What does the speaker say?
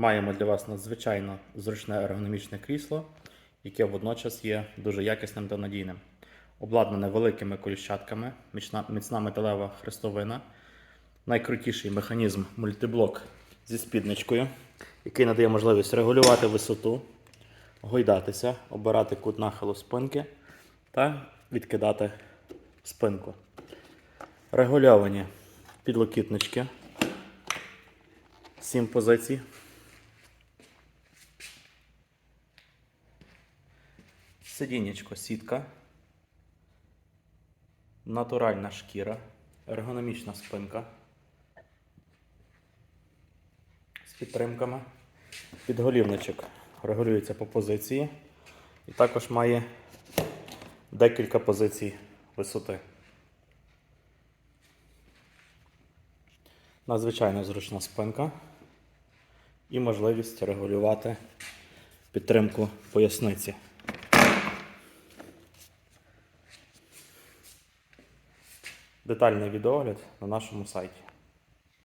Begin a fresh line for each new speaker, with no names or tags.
Маємо для вас надзвичайно зручне ергономічне крісло, яке водночас є дуже якісним та надійним. Обладнане великими коліщатками, міцна, металева хрестовина, найкрутіший механізм мультиблок зі спідничкою, який надає можливість регулювати висоту, гойдатися, обирати кут нахилу спинки та відкидати спинку. Регульовані підлокітнички, 7 позицій. Сидіннячко, сітка, натуральна шкіра, ергономічна спинка з підтримками. Підголівничок регулюється по позиції і також має декілька позицій висоти. Надзвичайно зручна спинка і можливість регулювати підтримку поясниці. Детальний відеогляд на нашому сайті.